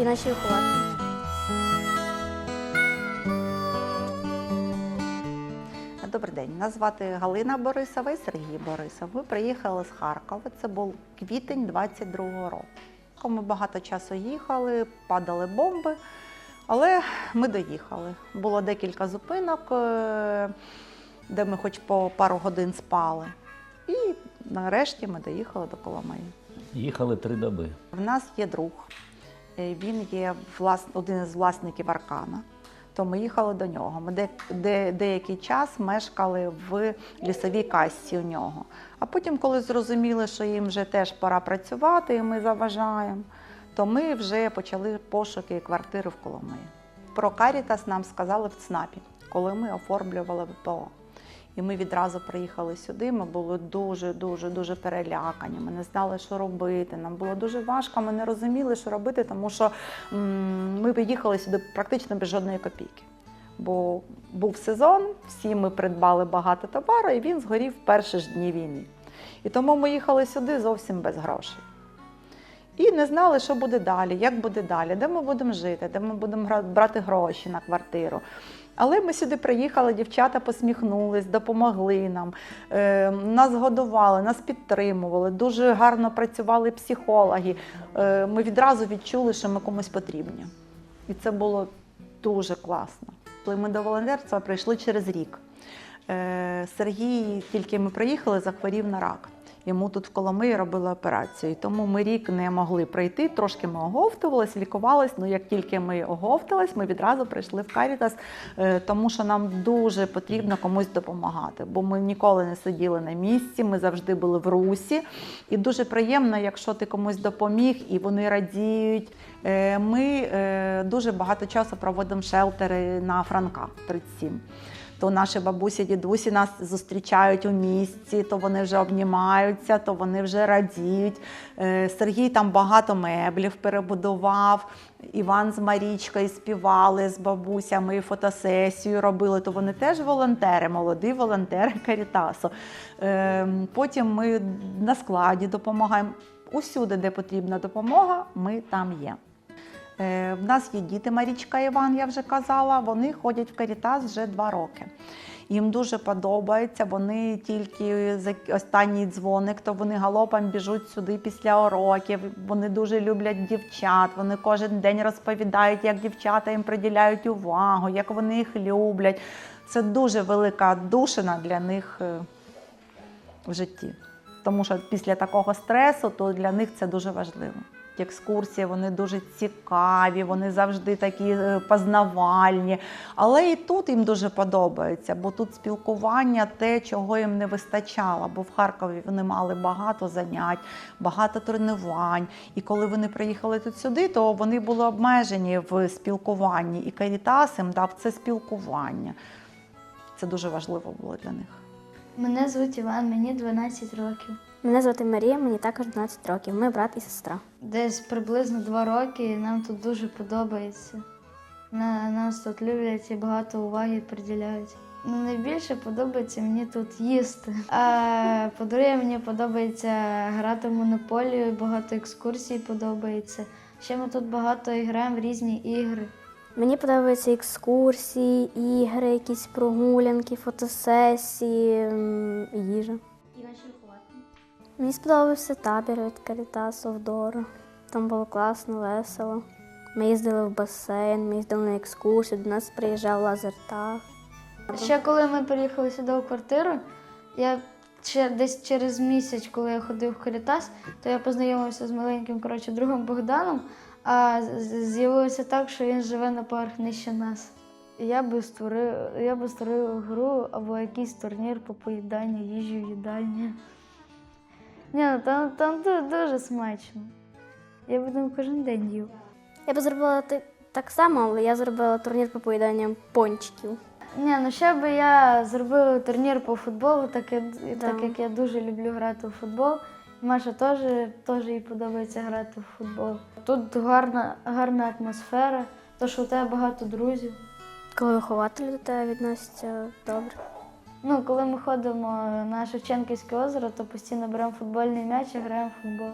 і наші вихователі. Добрий день. Нас звати Галина Борисова і Сергій Борисов. Ми приїхали з Харкова. Це був квітень 22-го року. Ми багато часу їхали, падали бомби, але ми доїхали. Було декілька зупинок, е, де ми хоч по пару годин спали. І нарешті ми доїхали до Коломиї. Їхали три доби. В нас є друг. Е, Він є влас... один із власників Аркана. То ми їхали до нього. Ми де... Де... деякий час мешкали в лісовій касті у нього. А потім, коли зрозуміли, що їм вже теж пора працювати, і ми заважаємо, то ми вже почали пошуки квартири в Коломиї. Про Карітас нам сказали в ЦНАПі, коли ми оформлювали ВПО. І ми відразу приїхали сюди. Ми були дуже, дуже, дуже перелякані. Ми не знали, що робити. Нам було дуже важко. Ми не розуміли, що робити, тому що ми приїхали сюди практично без жодної копійки. Бо був сезон, всі ми придбали багато товару, і він згорів перші ж дні війни. І тому ми їхали сюди зовсім без грошей. І не знали, що буде далі, як буде далі, де ми будемо жити, де ми будемо брати гроші на квартиру. Але ми сюди приїхали, дівчата посміхнулись, допомогли нам, е, нас годували, нас підтримували, дуже гарно працювали психологи. Е, ми відразу відчули, що ми комусь потрібні. І це було дуже класно. Коли ми до волонтерства прийшли через рік. Е, Сергій, тільки ми приїхали, захворів на рак. Йому тут в Коломиї робили операцію. Тому ми рік не могли прийти. Трошки ми оговтувались, лікувались. Ну як тільки ми оговтались, ми відразу прийшли в Карітас, е, тому що нам дуже потрібно комусь допомагати. Бо ми ніколи не сиділи на місці, ми завжди були в русі. І дуже приємно, якщо ти комусь допоміг і вони радіють. Е, Ми е, дуже багато часу проводимо шелтери на Франка 37 то наші бабусі, дідусі нас зустрічають у місці, то вони вже обнімаються, то вони вже радіють. Е, Сергій там багато меблів перебудував. Іван з Марічкою співали з бабусями, і фотосесію робили. То вони теж волонтери, молоді волонтери Карітасу. Е, Потім ми на складі допомагаємо. Усюди, де потрібна допомога, ми там є. Е, В нас є діти Марічка Іван, я вже казала. Вони ходять в Карітас вже два роки. Їм дуже подобається. Вони тільки за останній дзвоник, то вони галопом біжуть сюди після уроків. Вони дуже люблять дівчат. Вони кожен день розповідають, як дівчата їм приділяють увагу, як вони їх люблять. Це дуже велика душина для них е, в житті. Тому що після такого стресу, то для них це дуже важливо. Екскурсії вони дуже цікаві, вони завжди такі е, познавальні. Але і тут їм дуже подобається, бо тут спілкування те, чого їм не вистачало. Бо в Харкові вони мали багато занять, багато тренувань. І коли вони приїхали тут сюди, то вони були обмежені в спілкуванні. І Карітас їм дав це спілкування. Це дуже важливо було для них. Мене звуть Іван, мені 12 років. Мене звати Марія, мені також 12 років. Ми брат і сестра. Десь приблизно 2 роки, і нам тут дуже подобається. На, нас тут люблять і багато уваги приділяють. Ну, найбільше подобається мені тут їсти. А по-друге, мені подобається грати в монополію, багато екскурсій подобається. Ще ми тут багато граємо в різні ігри. Мені подобаються екскурсії, ігри, якісь прогулянки, фотосесії, їжа. Мені сподобався табір від Карітасу Вдору. Там було класно, весело. Ми їздили в басейн, ми їздили на екскурсію, до нас приїжджав лазертаг. Ще коли ми приїхали сюди у квартиру, я ще десь через місяць, коли я ходив в Карітас, то я познайомився з маленьким коротше, другом Богданом, а з'явилося так, що він живе на поверх нижче нас. Я би створив, я би створив гру або якийсь турнір по поїданню їжі в їдальні. Ні, ну там, там ду- дуже смачно. Я там кожен день їв. Я би зробила так само, але я зробила турнір по поїданням пончиків. Ні, ну ще би я зробила турнір по футболу, так, я, Да. так як я дуже люблю грати в футбол. Маша теж, теж їй подобається грати в футбол. Тут гарна, гарна атмосфера, то що у тебе багато друзів. Коли вихователі до тебе відносяться добре. Ну, коли ми ходимо на Шевченківське озеро, то постійно беремо футбольний м'яч і граємо в футбол.